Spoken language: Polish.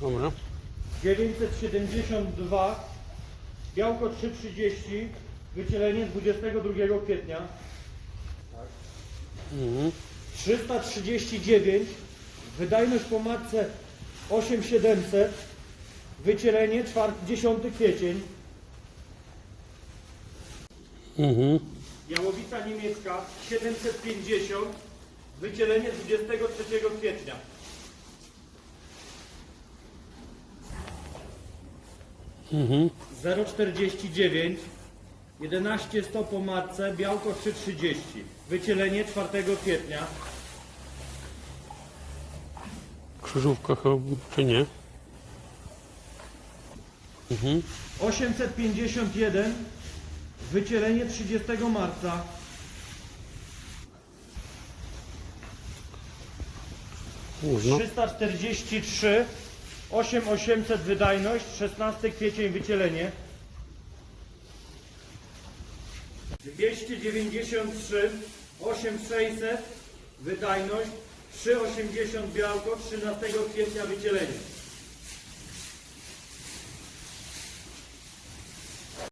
Dobra. 972, białko 330, wycielenie 22 kwietnia. Mhm. 339, wydajność po matce 8700, wycielenie 4, 10 kwiecień. Mhm. Jałowica niemiecka 750, wycielenie 23 kwietnia. Mhm. 049, 11 100 po matce, białko 330, wycielenie 4 kwietnia. Krzyżówka chyba, czy nie? Mhm. 851, wycielenie 30 marca. Można. 343, 8800 wydajność, 16 kwiecień wycielenie. 293, 8600 wydajność, 380 białko, 13 kwietnia wycielenie.